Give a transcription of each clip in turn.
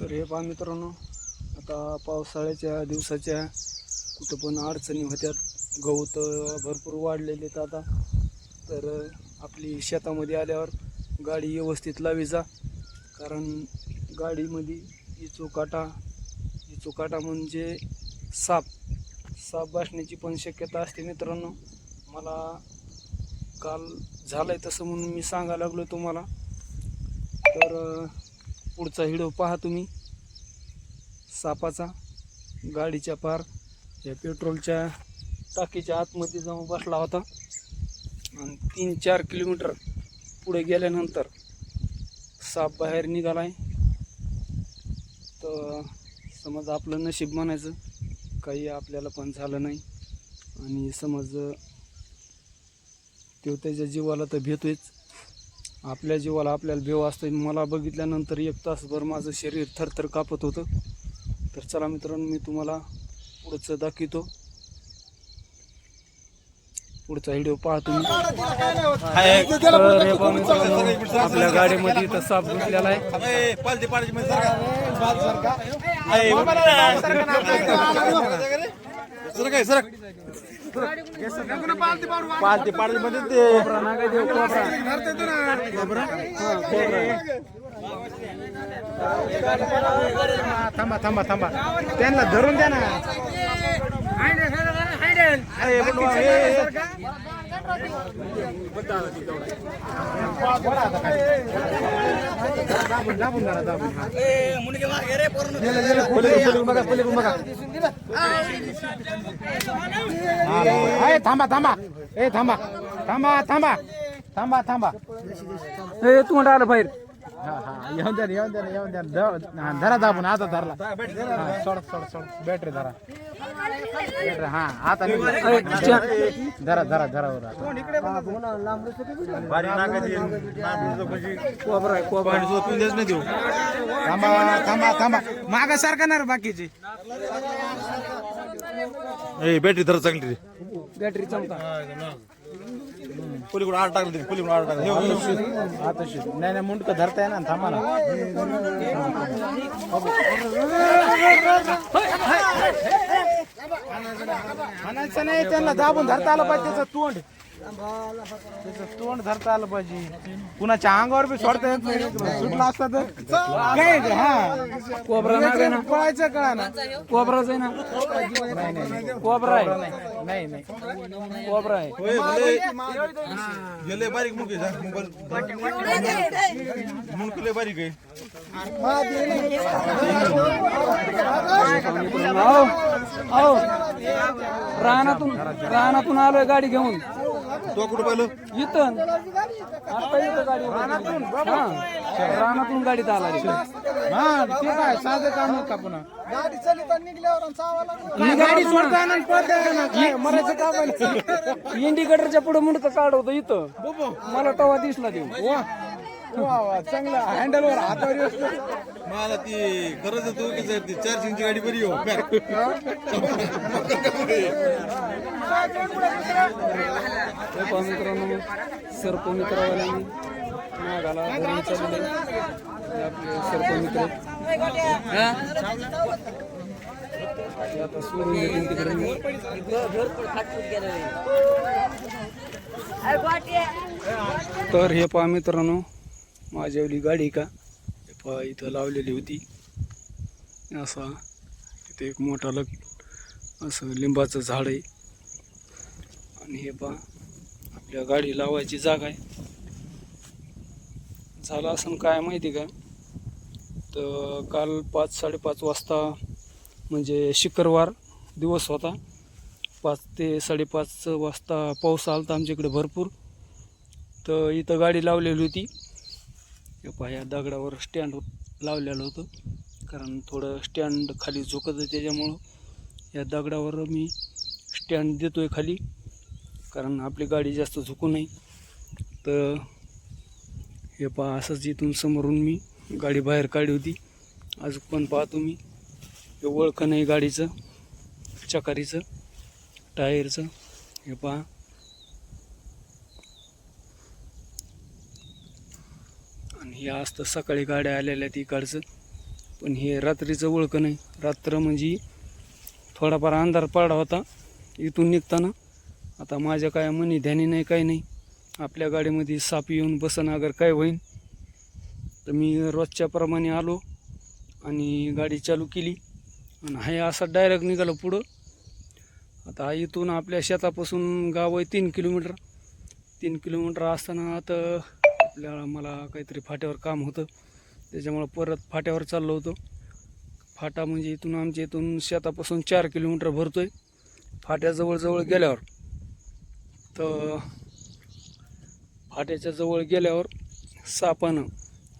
तर हे पहा मित्रांनो आता पावसाळ्याच्या दिवसाच्या कुठं पण अडचणी होत्यात गवत भरपूर वाढलेले आहेत आता. तर आपली शेतामध्ये आल्यावर गाडी व्यवस्थित लावी जा कारण गाडीमध्ये इचू काटा म्हणजे साप. साप बसण्याची पण शक्यता असते मित्रांनो. मला काल झालंय तसं म्हणून मी सांगायला लागलो तुम्हाला. तर पुढचा व्हिडिओ पहा तुम्ही. सापाचा गाडीच्या पार या पेट्रोलच्या टाकीच्या आतमध्ये जाऊन बसला होता. आणि तीन चार किलोमीटर पुढे गेल्यानंतर साप बाहेर निघाला आहे तर समज आपलं नशीब म्हणायचं काही आपल्याला पण झालं नाही. आणि समज तो त्याच्या जीवाला तर भेटतोयच आपल्या जीवाला आपल्याला भेव असतो मला बघितल्यानंतर एक तासभर माझं शरीर थरथर कापत होतं. तर चला मित्रांनो मी तुम्हाला पुढचं दाखवतो. पुढचा व्हिडिओ पहा तुम्ही तर हे पहा मित्रांनो, आपल्या गाडीमध्ये इथं साप घुसलेला आहे. पालती पालती मध्ये ते देऊ, कोबरा. थांबा थांबा थांबा. त्यांना धरून द्या ना. थांबा थांबा ए थांबा थांबा थांबा थांबा थांबा ए तू म्हणता आलं बाहेर. येऊन द्या येऊन द्या येऊन द्या द- हा, धरा दाबून आता धरला. सोड सोड सोड. बॅटरी धरा बॅटरी हा आता. धरा धरा धरा वर आता. कोबरा आहे कोबरा. थांबा थांबा थांबा. मागा सारखा ना रे बाकीचे. बॅटरी धर चांगली बॅटरी चमका पलीकडून आड टाकली पलीकडून आड टाकली. आता शिट. नाही नाही मुंडक धरताय ना थांबा ना. म्हणायचं नाही त्यांना दाबून धरता आलं पाहिजे त्याचं तोंड. त्याचं तोंड धरता आलं पाहिजे. कुणाच्या अंगावर बी सोडता येत नाही. सुटला असता तर काय ते, हा. कोबरा ना? पळायचं कळा ना कोबराच आहे ना? नाही नाही नाही. कोबरा आहे. नाही नाही. कोबरा आहे. गेले बारीक मुंग लय बारीक आहे. रानातून रानातून आलोय गाडी घेऊन. तो कुठं पाहिलं? इथं. आता इथं गाडी रानातून हा. रानातून गाडीत आला रे हा ते काय साधं काम का पुन्हा. गाडी काय मरायचं इंडिकेटरच्या पुढे मुंडक काढवतो इथं. मला तवा दिसला देऊ वा. वा वा चांगला हँडलवर हातावर. मला ती गरज होतो की ती चार्जिंगची गाडी बरी हो हे पहा मित्रांनो सर्प मित्रवाल्यांनी आपले सर्प मित्र हा? ते आता सोडून देतील तिकडे तर हे पहा मित्रांनो माझ्यावली गाडी का? हे पहा इथं लावलेली होती. असा इथे एक मोठा लग असं लिंबाचं झाड आहे. आणि हे पहा आपल्या गाडी लावायची जागा आहे. झालं असं काय माहिती का? तर काल पाच साडेपाच वाजता म्हणजे शुक्रवार दिवस होता. पाच ते साडेपाच वाजता पाऊस आला होता आमच्या इकडे भरपूर. तर इथं गाडी लावलेली होती. पहा या दगडावर स्टँड लावलेलं होतं. कारण थोडं स्टँड खाली झोकत आहे त्याच्यामुळं या दगडावर मी स्टँड देतो आहे खाली. कारण आपली गाडी जास्त झुकू नाही. तर हे पहा असंच इथून समोरून मी गाडी बाहेर काढली होती. आज पण पाहतो मी? हे ओळखं नाही गाडीचं चकारीचं टायरचं. हे पहा हे असतं सकाळी गाड्या आलेल्या ती इकडचं. पण हे रात्रीचं ओळखं नाही? रात्र म्हणजे थोडाफार अंधार पडला होता. इथून निघताना आता माझ्या काय मनी ध्यानी नाही काही नाही. आपल्या गाडीमध्ये साप येऊन बसन अगर काय होईन? तर मी रोजच्याप्रमाणे आलो आणि गाडी चालू केली. आणि हे असा डायरेक्ट निघालो पुढं. आता इथून आपल्या शेतापासून गाव आहे तीन किलोमीटर. तीन किलोमीटर असताना आता आपल्याला मला काहीतरी फाट्यावर काम होतं. त्याच्यामुळं परत फाट्यावर चाललो होतो. फाटा म्हणजे इथून आमच्या इथून शेतापासून चार किलोमीटर भरतो आहे फाट्याजवळजवळ गेल्यावर. तर फाट्याच्या जवळ गेल्यावर सापानं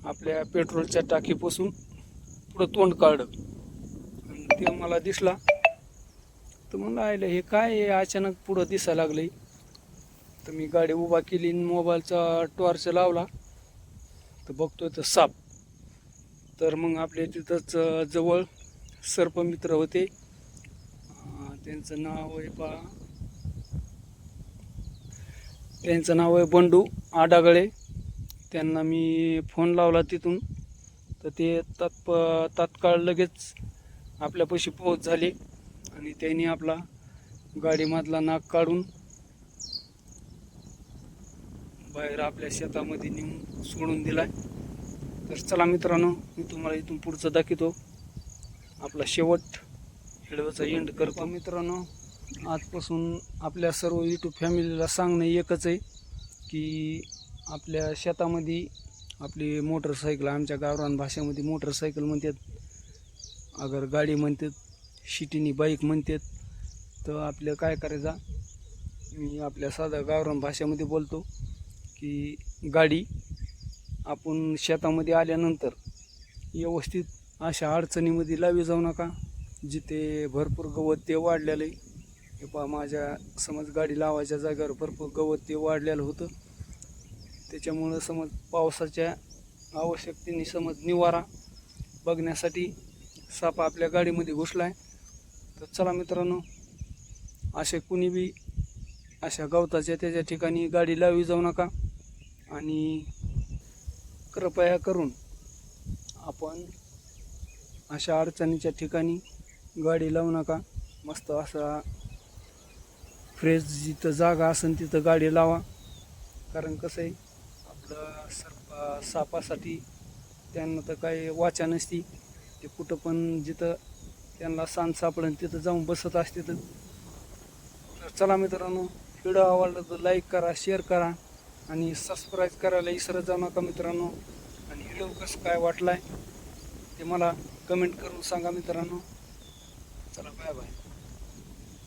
आपल्या पेट्रोलच्या टाकीपासून पुढं तोंड काढलं. आणि ते मला दिसला. तर म्हणलं आयलं हे काय आहे? अचानक पुढं दिसायला लागलं तर मी गाडी उभा केली मोबाईलचा टॉर्च लावला. तर बघतोय तर साप. तर मग आपल्या तिथंच जवळ सर्पमित्र होते. त्यांचं नाव आहे पा त्यांचं नाव आहे बंडू आडागळे. त्यांना मी फोन लावला तिथून. तर ते तत्प तात्काळ लगेच आपल्यापाशी पोहोच झाले. आणि त्यांनी आपला गाडीमधला नाक काढून बाहेर आपल्या शेतामध्ये नेऊन सोडून दिलाय. तर चला मित्रांनो मी तुम्हाला इथून पुढचं दाखवतो. आपला शेवट हिडवाचा एंड करतो. मित्रांनो आजपासून आपल्या सर्व यूट्यूब फॅमिलीला सांगणं एकच आहे की आपल्या शेतामध्ये आपली मोटरसायकल आमच्या गावरान भाषेमध्ये मोटरसायकल म्हणतात. अगर गाडी म्हणतात शिटीनी बाईक म्हणतात. तर आपलं काय करायचा? मी आपल्या साध्या गावरान भाषेमध्ये बोलतो. की गाडी आपण शेतामध्ये आल्यानंतर व्यवस्थित अशा अडचणीमध्ये लावी जाऊ नका. जिथे भरपूर गवत ते वाढलेलं आहे. हे पहा माझ्या समज गाडी लावायच्या जागेवर भरपूर गवत ते वाढलेलं होतं. त्याच्यामुळं समज पावसाच्या आवश्यकतेने समज निवारा बघण्यासाठी साप आपल्या गाडीमध्ये घुसला आहे तर चला मित्रांनो असे कुणी बी अशा गवताच्या त्याच्या ठिकाणी गाडी लावी जाऊ नका. आणि कृपया करून आपण अशा अडचणीच्या ठिकाणी गाडी लावू नका. मस्त असा फ्रेश जिथं जागा असेल तिथं गाडी लावा. कारण कसं आहे आपलं सर्प सापासाठी त्यांना तर काही वाचा नसती. ते कुठं पण जिथं त्यांना सांज सापडेल तिथं जाऊन बसत असते तर. तर चला मित्रांनो व्हिडिओ आवडला तर लाईक करा शेअर करा. आणि सबस्क्राईब करायला विसरत जाऊ नका मित्रांनो. आणि व्हिडिओ कसं काय आहे ते मला कमेंट करून सांगा मित्रांनो. चला बाय बाय